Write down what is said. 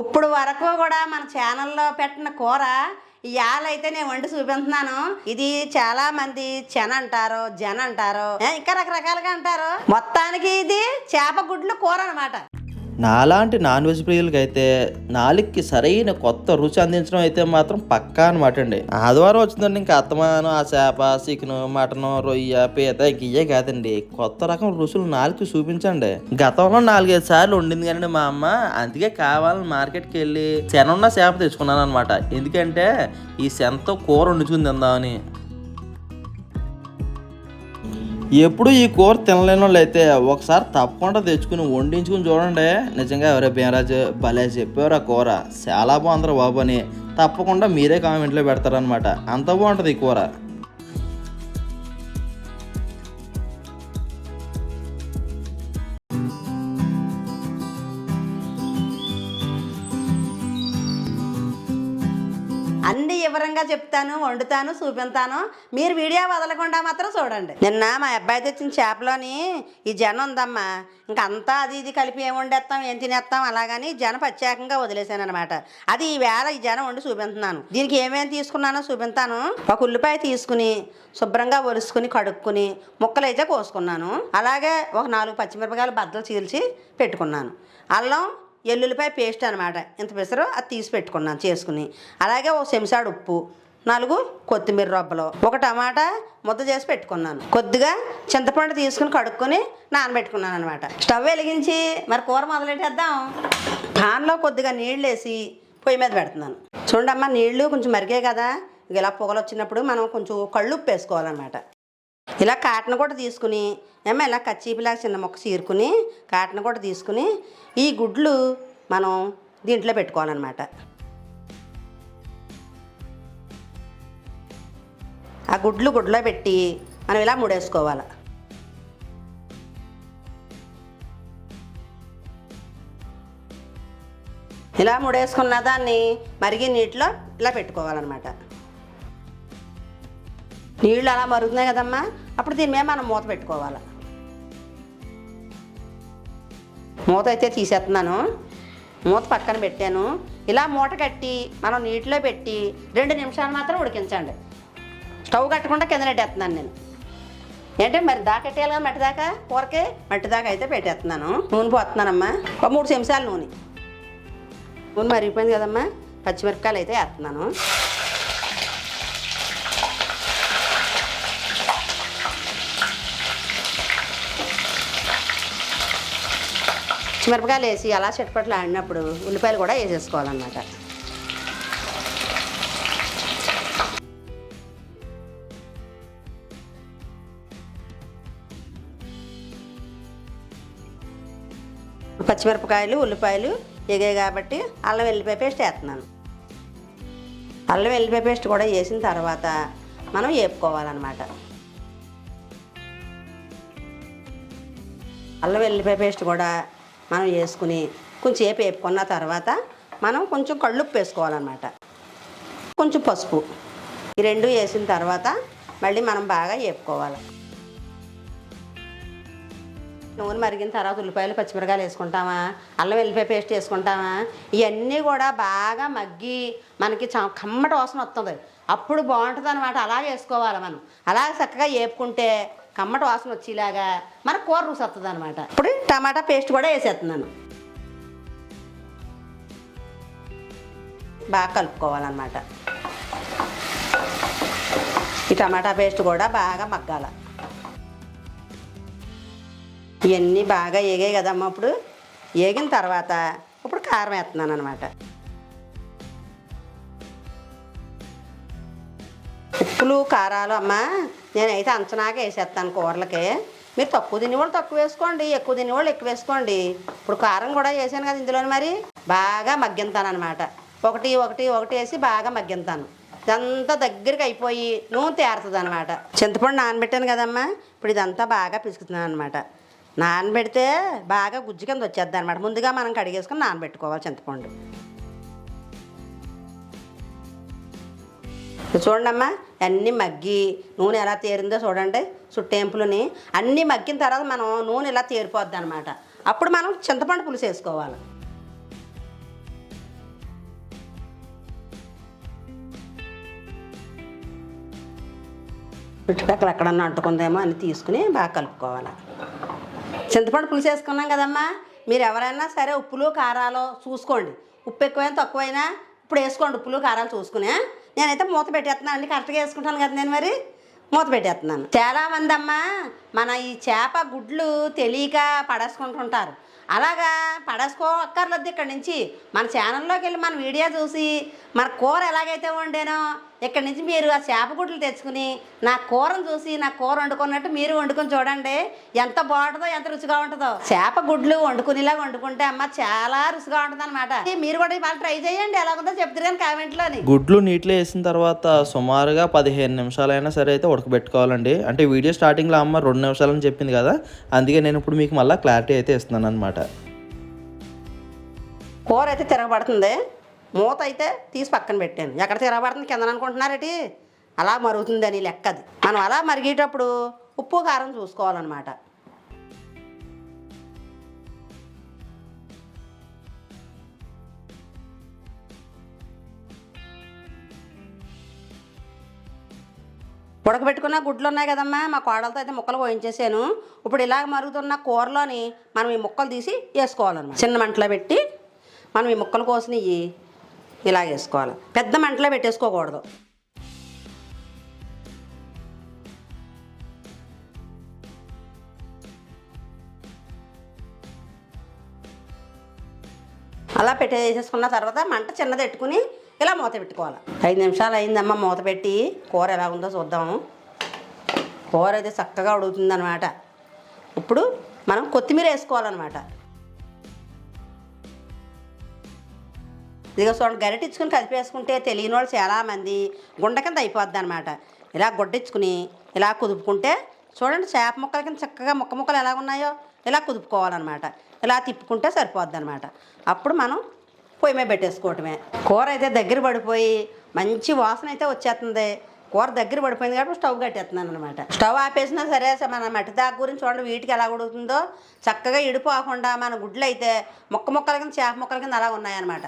ఇప్పుడు వరకు కూడా మన ఛానల్లో పెట్టిన కూర ఇవాళ అయితే నేను వండి చూపిస్తున్నాను. ఇది చాలా మంది చెన అంటారు జన అంటారు. ఇంకా రకరకాలుగా అంటారు. మొత్తానికి ఇది చేప గుడ్లు కూర అనమాట నాలాంటి నాన్ వెజ్ ప్రియులకైతే నాలుగుకి సరైన కొత్త రుచి అందించడం అయితే మాత్రం పక్కా అనమాట అండి. ఆదివారం వచ్చిందండి ఇంకా అత్తమాను ఆ చేప చికెన్ మటన్ రొయ్య పీత ఇంక ఇయ్యే కాదండి. కొత్త రకం రుచులు నాలుగు చూపించండి. గతంలో నాలుగైదు సార్లు వండింది కానీ మా అమ్మ. అందుకే కావాలని మార్కెట్కి వెళ్ళి శనున్న చేప తెచ్చుకున్నాను అనమాట ఎందుకంటే ఈ శనతో కూర వండుకుని తిందామని. ఎప్పుడు ఈ కూర తినలేని వాళ్ళు అయితే ఒకసారి తప్పకుండా తెచ్చుకుని వండించుకుని చూడండి. నిజంగా ఎవరే భీమరాజు భలే చెప్పారు ఆ కూర. చాలా బాగుందిరా బాబు అని తప్పకుండా మీరే కామెంట్లో పెడతారనమాట అంత బాగుంటుంది ఈ కూర. అన్ని వివరంగా చెప్తాను వండుతాను చూపిస్తాను మీరు వీడియో వదలకుండా మాత్రం చూడండి. నిన్న మా అబ్బాయి తెచ్చిన చేపలోని ఈ జనం ఉందమ్మా. ఇంకా అంతా అది ఇది కలిపి ఏం వండేస్తాం ఏం తినేస్తాం అలాగని జన ప్రత్యేకంగా వదిలేసాను అనమాట అది ఈ వేళ ఈ జనం వండి చూపిస్తున్నాను దీనికి ఏమేమి తీసుకున్నానో చూపిస్తాను ఒక ఉల్లిపాయ తీసుకుని శుభ్రంగా ఒలుసుకుని కడుక్కుని ముక్కలు అయితే కోసుకున్నాను. అలాగే ఒక నాలుగు పచ్చిమిరపకాయలు బద్దలు చీల్చి పెట్టుకున్నాను. అల్లం ఎల్లుల్లిపాయ పేస్ట్ అనమాట ఇంత పెసరు అది తీసి పెట్టుకున్నాను చేసుకుని. అలాగే ఒక చెంచాడు ఉప్పు నాలుగు కొత్తిమీర రొబ్బలు ఒక టమాటా ముద్ద చేసి పెట్టుకున్నాను. కొద్దిగా చింతపండు తీసుకుని కడుక్కొని నానబెట్టుకున్నాను అనమాట స్టవ్ వెలిగించి మరి కూర మొదలెట్టేద్దాం. పాన్లో కొద్దిగా నీళ్ళు వేసి పొయ్యి మీద పెడుతున్నాను. చూడమ్మా నీళ్ళు కొంచెం మరిగాయి కదా. ఇక ఇలా పొగలు వచ్చినప్పుడు మనం కొంచెం కళ్ళు ఉప్పు వేసుకోవాలన్నమాట ఇలా కాటన్ కూడా తీసుకుని ఏమో ఇలా కచ్చీపిలాగా చిన్న మొక్క చీరుకుని కాటన్ కూడా తీసుకుని ఈ గుడ్లు మనం దీంట్లో పెట్టుకోవాలన్నమాట. ఆ గుడ్లు గుడ్లో పెట్టి మనం ఇలా ముడేసుకోవాలి. ఇలా ముడేసుకున్న దాన్ని మరిగి నీటిలో ఇలా పెట్టుకోవాలన్నమాట. నీళ్ళు అలా మరుగుతున్నాయి కదమ్మా? అప్పుడు దీని మీద మనం మూత పెట్టుకోవాలి. మూత అయితే తీసేస్తున్నాను. మూత పక్కన పెట్టాను. ఇలా మూట కట్టి మనం నీటిలో పెట్టి రెండు నిమిషాలు మాత్రం ఉడికించండి. స్టవ్ కట్టకుండా కింద పెట్టేస్తున్నాను నేను. ఏంటంటే మరి దాకా పెట్టేయాలి కదా మట్టి దాకా? కూరకి మట్టి దాకా అయితే పెట్టేస్తున్నాను. నూనె పోతున్నానమ్మా ఒక మూడు చెంచాలు నూనె. నూనె మరిగిపోయింది కదమ్మా. పచ్చిమిరపకాయలు అయితే వేస్తున్నాను. మిరపకాయలు వేసి అలా చెట్పట్లు ఆడినప్పుడు ఉల్లిపాయలు కూడా వేసేసుకోవాలన్నమాట. పచ్చిమిరపకాయలు ఉల్లిపాయలు ఎగాయి కాబట్టి అల్లం వెల్లిపాయ పేస్ట్ వేస్తున్నాను. అల్లం వెల్లిపాయ పేస్ట్ కూడా వేసిన తర్వాత మనం వేపుకోవాలన్నమాట. అల్లం వెల్లిపాయ పేస్ట్ కూడా మనం వేసుకుని కొంచెంసేపు వేపుకున్న తర్వాత మనం కొంచెం కళ్ళుప్పు వేసుకోవాలన్నమాట. కొంచెం పసుపు. ఈ రెండు వేసిన తర్వాత మళ్ళీ మనం బాగా వేపుకోవాలి. నూనె మరిగిన తర్వాత ఉల్లిపాయలు పచ్చిమిరకాయలు వేసుకుంటామా? అల్లం వెల్లిపాయ పేస్ట్ వేసుకుంటామా? ఇవన్నీ కూడా బాగా మగ్గి మనకి చ- కమ్మటి వాసన వస్తుంది. అప్పుడు బాగుంటుంది అనమాట అలాగే వేసుకోవాలి మనం. అలాగే చక్కగా వేపుకుంటే కమ్మటి వాసన వచ్చేలాగా మనకు కూర రుచి వస్తుంది అనమాట ఇప్పుడు టమాటా పేస్ట్ కూడా వేసేస్తున్నాను. బాగా కలుపుకోవాలన్నమాట. ఈ టమాటా పేస్ట్ కూడా బాగా మగ్గాల. ఇవన్నీ బాగా ఏగాయి కదమ్మా ఇప్పుడు. ఏగిన తర్వాత ఇప్పుడు కారం వేస్తున్నాను అనమాట ఉప్పులు కారాలు అమ్మా. నేనైతే అంచనాగా వేసేస్తాను కూరలకి. మీరు తక్కువ తినేవాళ్ళు తక్కువ వేసుకోండి ఎక్కువ తినేవాళ్ళు ఎక్కువ వేసుకోండి. ఇప్పుడు కారం కూడా వేసాను కదా ఇందులో మరి. బాగా మగ్గింతాను అనమాట ఒకటి ఒకటి ఒకటి వేసి బాగా మగ్గింతాను. ఇదంతా దగ్గరికి అయిపోయి నూనె తేరుతుంది అనమాట చింతపండు నానబెట్టాను కదమ్మా. ఇప్పుడు ఇదంతా బాగా పిసుకుతున్నాను అనమాట నానబెడితే బాగా గుజ్జు కింద వచ్చేద్ది అనమాట ముందుగా మనం కడిగేసుకొని నానబెట్టుకోవాలి చింతపండు. చూడండమ్మా అన్నీ మగ్గి. నూనె ఎలా తేరిందో చూడండి. చుట్టేంపులని. అన్నీ మగ్గిన తర్వాత మనం నూనె ఇలా తేరిపోద్ది అనమాట అప్పుడు మనం చింతపండు పులుసు వేసుకోవాలి. చుట్టుపక్కల ఎక్కడన్నా అంటుకుందేమో అని తీసుకుని బాగా కలుపుకోవాలి. చింతపండు పులుసు వేసుకున్నాం కదమ్మా. మీరు ఎవరైనా సరే ఉప్పులు కారాలు చూసుకోండి. ఉప్పు ఎక్కువైనా తక్కువైనా ఇప్పుడు వేసుకోండి. ఉప్పులు కారాలు చూసుకునే నేనైతే మూత పెట్టేస్తున్నాను. అన్ని కరెక్ట్గా వేసుకుంటాను కదా నేను మరి. మూత పెట్టేస్తున్నాను. చాలామంది అమ్మ మన ఈ చేప గుడ్లు తెలియక పడేసుకుంటుంటారు. అలాగా పడేసుకో అక్కర్లేదు ఇక్కడ నుంచి. మన ఛానల్లోకి వెళ్ళి మన వీడియో చూసి మన కూర ఎలాగైతే వండానో ఇక్కడ నుంచి మీరు ఆ చేప గుడ్లు తెచ్చుకుని నా కూరను చూసి నా కూర వండుకున్నట్టు మీరు వండుకొని చూడండి. ఎంత బాగుంటుందో ఎంత రుచిగా ఉంటుందో. చేప గుడ్లు వండుకునేలా వండుకుంటే అమ్మ చాలా రుచిగా ఉంటుంది అనమాట మీరు కూడా ఇవాళ ట్రై చేయండి. ఎలా ఉందో చెప్తారు కానీ కామెంట్లోని. గుడ్లు నీటిలో వేసిన తర్వాత సుమారుగా పదిహేను నిమిషాలైనా సరే అయితే ఉడకబెట్టుకోవాలండి. అంటే వీడియో స్టార్టింగ్లో అమ్మ రెండు నిమిషాలని చెప్పింది కదా. అందుకే నేను ఇప్పుడు మీకు మళ్ళీ క్లారిటీ అయితే ఇస్తున్నాను అనమాట కూర అయితే తిరగబడుతుంది. మూత అయితే తీసి పక్కన పెట్టాను. ఎక్కడ తిరగబడుతుంది? కింద అనుకుంటున్నారటి అలా మరుగుతుందని లెక్కది. మనం అలా మరిగేటప్పుడు ఉప్పు కారం చూసుకోవాలన్నమాట. ఉడకబెట్టుకున్న గుడ్లు ఉన్నాయి కదమ్మా. మా కోడలతో అయితే ముక్కలు పోయించేసాను ఇప్పుడు ఇలాగ మరుగుతున్న కూరలోని మనం ఈ ముక్కలు తీసి వేసుకోవాలన్నమాట. చిన్న మంటలో పెట్టి మనం ఈ ముక్కలు కోసినవి ఇలా వేసుకోవాలి. పెద్ద మంటలో పెట్టేసుకోకూడదు. అలా పెట్టేసేసుకున్న తర్వాత మంట చిన్నది పెట్టుకుని ఇలా మూత పెట్టుకోవాలి. ఐదు నిమిషాలు అయిందమ్మా మూత పెట్టి. కూర ఎలా ఉందో చూద్దాము. కూర అయితే చక్కగా ఉడుకుతుందన్నమాట. ఇప్పుడు మనం కొత్తిమీర వేసుకోవాలన్నమాట. ఇదిగో చూడండి గరిటిచ్చుకుని కలిపేసుకుంటే తెలియని వాళ్ళు చాలామంది గుండె కింద అయిపోద్ది అనమాట ఇలా గుడ్డించుకుని ఇలా కుదుపుకుంటే చూడండి చేప ముక్కల కింద చక్కగా ముక్క ముక్కలు ఎలా ఉన్నాయో ఇలా కుదుపుకోవాలన్నమాట. ఇలా తిప్పుకుంటే సరిపోద్ది అనమాట అప్పుడు మనం పొయ్యి మీద పెట్టేసుకోవటమే. కూర అయితే దగ్గర పడిపోయి మంచి వాసన అయితే వచ్చేస్తుంది. కూర దగ్గర పడిపోయింది కాబట్టి స్టవ్ కట్టేస్తున్నాను అనమాట స్టవ్ ఆపేసినా సరే మన మట్టి దాకా గురించి చూడండి వీటికి ఎలా ఉడుకుతుందో. చక్కగా ఇడిపోకుండా మన గుడ్లు అయితే ముక్క మొక్కల కింద చేప మొక్కల కింద అలా ఉన్నాయన్నమాట.